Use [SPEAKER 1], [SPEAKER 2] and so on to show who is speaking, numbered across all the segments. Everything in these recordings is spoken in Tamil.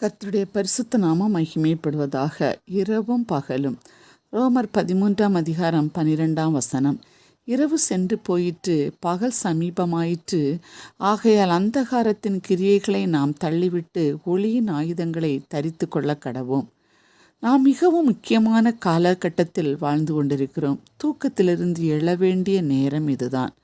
[SPEAKER 1] கர்த்தருடைய பரிசுத்த நாமம் மகிமைப்படுவதாக இரவும் பகலும். ரோமர் பதிமூன்றாம் அதிகாரம் பனிரெண்டாம் வசனம். இரவு சென்று போயிற்று பகல் சமீபமாயிற்று. ஆகையால் அந்தகாரத்தின் கிரியைகளை நாம் தள்ளிவிட்டு ஒளியின் ஆயுதங்களை தரித்து கொள்ள கடவோம். நாம் மிகவும் முக்கியமான காலகட்டத்தில் வாழ்ந்து கொண்டிருக்கிறோம். தூக்கத்திலிருந்து எழ வேண்டிய நேரம் இதுதான்.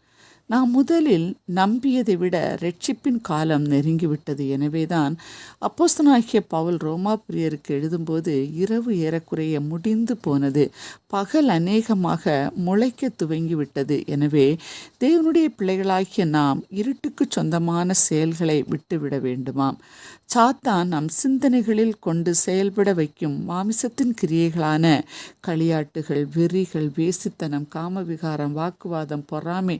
[SPEAKER 1] நாம் முதலில் நம்பியதை விட ரட்சிப்பின் காலம் நெருங்கிவிட்டது. எனவேதான் அப்போஸ்தனாகிய பவுல் ரோமாபுரியருக்கு எழுதும்போது இரவு ஏறக்குறைய முடிந்து போனது. பகல் அநேகமாக முளைக்க துவங்கிவிட்டது. எனவே தேவனுடைய பிள்ளைகளாகிய நாம் இருட்டுக்கு சொந்தமான செயல்களை விட்டுவிட வேண்டுமாம். சாத்தான் நம் சிந்தனைகளில் கொண்டு செயல்பட வைக்கும் மாமிசத்தின் கிரியைகளான களியாட்டுகள் வெறிகள் வேசித்தனம் காமவிகாரம் வாக்குவாதம் பொறாமை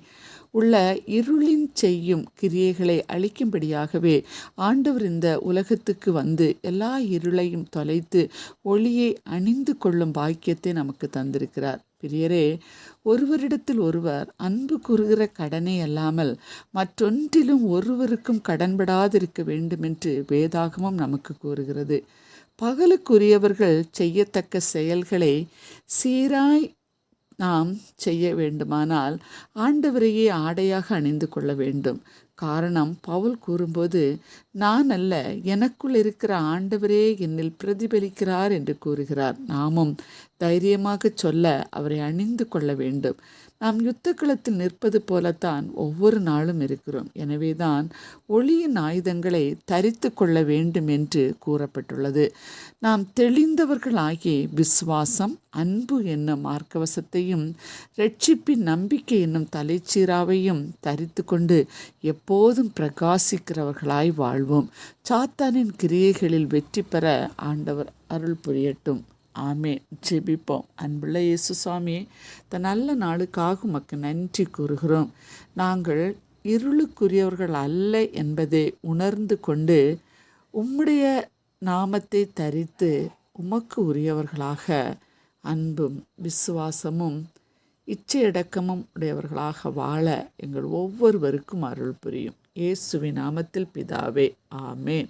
[SPEAKER 1] உள்ள இருளின் செய்யும் கிரியைகளை அழிக்கும்படியாகவே ஆண்டவர் இந்த உலகத்துக்கு வந்து எல்லா இருளையும் தொலைத்து ஒளியை அணிந்து கொள்ளும் பாக்கியத்தை நமக்கு தந்திருக்கிறார். பிரியரே ஒருவரிடத்தில் ஒருவர் அன்பு கூறுகிற கடனே அல்லாமல் மற்றொன்றிலும் ஒருவருக்கும் கடன்படாதிருக்க வேண்டுமென்று வேதாகமம் நமக்கு கூறுகிறது. பகலுக்குரியவர்கள் செய்யத்தக்க செயல்களை சீராய் நாம் செய்ய வேண்டுமானால் ஆண்டவரையே ஆடையாக அணிந்து கொள்ள வேண்டும். காரணம் பவுல் கூறும்போது நான் அல்ல எனக்குள் இருக்கிற ஆண்டவரே என்னில் பிரதிபலிக்கிறார் என்று கூறுகிறார். நாமும் தைரியமாக சொல்ல அவரை அணிந்து கொள்ள வேண்டும். நாம் யுத்த களத்தில் நிற்பது போலத்தான் ஒவ்வொரு நாளும் இருக்கிறோம். எனவேதான் ஒளியின் ஆயுதங்களை தரித்து கொள்ள வேண்டும் என்று கூறப்பட்டுள்ளது. நாம் தெளிந்தவர்களாகி விசுவாசம் அன்பு என்னும் மார்க்கவசத்தையும் ரட்சிப்பின் நம்பிக்கை என்னும் தலைச்சீராவையும் தரித்து கொண்டு எப்போதும் பிரகாசிக்கிறவர்களாய் வாழ்வோம். சாத்தானின் கிரியைகளில் வெற்றி பெற ஆண்டவர் அருள் புரியட்டும். ஆமே ஜெபிப்போம். அன்புள்ள இயேசு சுவாமி தன் நல்ல நாளுக்காக உமக்கு நன்றி கூறுகிறோம். நாங்கள் இருளுக்குரியவர்கள் அல்ல என்பதை உணர்ந்து கொண்டு உம்முடைய நாமத்தை தரித்து உமக்கு உரியவர்களாக அன்பும் விசுவாசமும் இச்சையடக்கமும் உடையவர்களாக வாழ எங்கள் ஒவ்வொருவருக்கும் அருள் புரியும். இயேசுவின் நாமத்தில் பிதாவே ஆமேன்.